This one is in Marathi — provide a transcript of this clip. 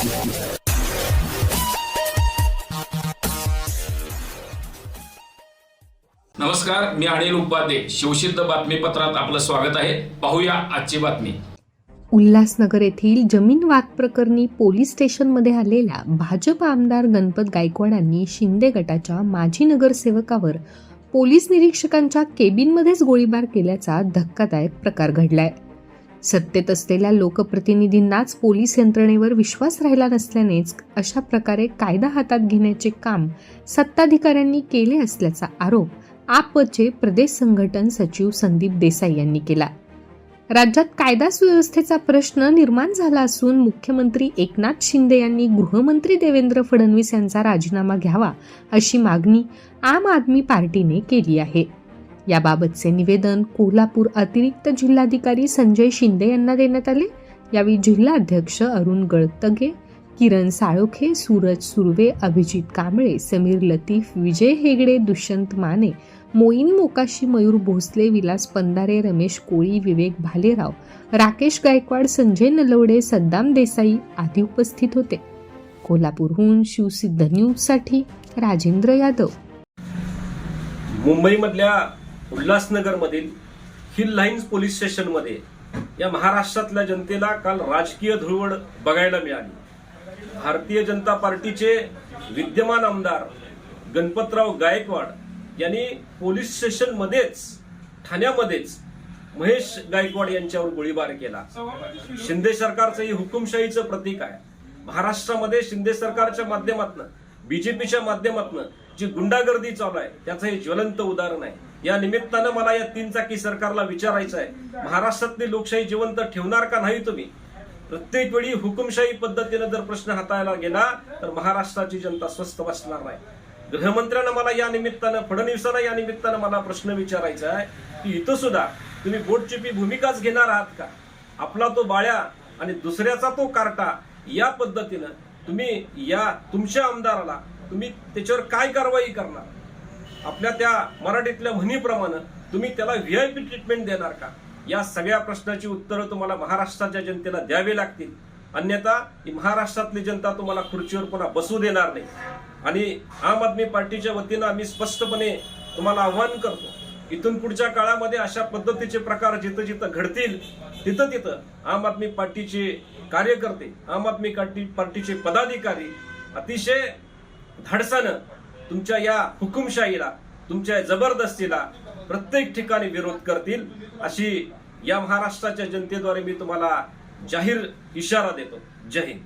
नमस्कार मी अनिल उपाध्ये. शिवसिद्ध बातमीपत्रात आपलं स्वागत आहे. पाहूया आजची बातमी. उल्हासनगर येथील जमीन वाद प्रकरणी पोलीस स्टेशनमध्ये आलेल्या भाजप आमदार गणपत गायकवाडांनी शिंदे गटाच्या माजी नगरसेवकावर पोलीस निरीक्षकांच्या केबिनमध्येच गोळीबार केल्याचा धक्कादायक प्रकार घडलाय. सत्तेत असलेल्या लोकप्रतिनिधींनाच पोलीस यंत्रणेवर विश्वास राहिला नसल्यानेच अशा प्रकारे कायदा हातात घेण्याचे काम सत्ताधिकाऱ्यांनी केले असल्याचा आरोप आपचे प्रदेश संघटन सचिव संदीप देसाई यांनी केला. राज्यात कायदा सुव्यवस्थेचा प्रश्न निर्माण झाला असून मुख्यमंत्री एकनाथ शिंदे यांनी गृहमंत्री देवेंद्र फडणवीस यांचा राजीनामा घ्यावा अशी मागणी आम आदमी पार्टीने केली आहे. याबाबतचे निवेदन कोल्हापूर अतिरिक्त जिल्हाधिकारी संजय शिंदे यांना देण्यात आले. यावेळी जिल्हाध्यक्ष अरुण गळतगे किरण साळोखे सूरज सुर्वे अभिजित कांबळे समीर लतीफ विजय हेगडे दुष्यंत माने मोईन मोकाशी मयूर भोसले विलास पंधारे रमेश कोळी विवेक भालेराव राकेश गायकवाड संजय नलवडे सद्दाम देसाई आदी उपस्थित होते. कोल्हापूरहून शिवसिद्ध न्यूजसाठी राजेंद्र यादव. मुंबईमधल्या उल्हासनगरमधील हिल लाईन्स पोलीस स्टेशनमध्ये या महाराष्ट्रातल्या जनतेला काल राजकीय धुळवड बघायला मिळाली. भारतीय जनता पार्टीचे विद्यमान आमदार गणपतराव गायकवाड यांनी पोलीस स्टेशनमध्येच ठाण्यामध्येच महेश गायकवाड यांच्यावर गोळीबार केला. शिंदे सरकारचं ही हुकुमशाहीचं प्रतीक आहे. महाराष्ट्रामध्ये शिंदे सरकारच्या माध्यमातून बीजेपीच्या माध्यमातून जी गुंडागर्दी चालू आहे त्याचं हे ज्वलंत उदाहरण आहे. या निमित्तानं मला या तीन चाकी सरकारला विचारायचं आहे महाराष्ट्रातली लोकशाही जिवंत ठेवणार का नाही तुम्ही? प्रत्येक वेळी हुकुमशाही पद्धतीनं जर प्रश्न हाताळला गेला तर महाराष्ट्राची जनता स्वस्थ बसणार नाही. गृहमंत्र्यानं मला या निमित्तानं फडणवीसांना या निमित्तानं मला प्रश्न विचारायचा आहे की इथं सुद्धा तुम्ही बोटचिपी भूमिकाच घेणार आहात का? आपला तो बाळ्या आणि दुसऱ्याचा तो कार्टा या पद्धतीनं तुम्ही या तुमच्या आमदाराला तुम्ही त्याच्यावर काय कारवाई करणार? आपल्या त्या मराठीतल्या म्हणीप्रमाणे तुम्ही त्याला व्ही आय पी ट्रीटमेंट देणार का? या सगळ्या प्रश्नाची उत्तरं तुम्हाला महाराष्ट्राच्या जनतेला द्यावी लागतील. अन्यथा महाराष्ट्रातली जनता तुम्हाला खुर्चीवर पुन्हा बसू देणार नाही. आणि आम आदमी पार्टीच्या वतीनं आम्ही स्पष्टपणे तुम्हाला आव्हान करतो इथून पुढच्या काळामध्ये अशा पद्धतीचे प्रकार जिथं जिथं घडतील तिथं तिथं आम आदमी पार्टीचे कार्यकर्ते आम आदमी पार्टी पार्टीचे पदाधिकारी अतिशय धाडसानं तुमच्या या हुकुमशाहीला तुमच्या जबरदस्तीला प्रत्येक ठिकाणी विरोध करतील अशी या महाराष्ट्राच्या जनतेद्वारे मी तुम्हाला जाहीर इशारा देतो. जय हिंद.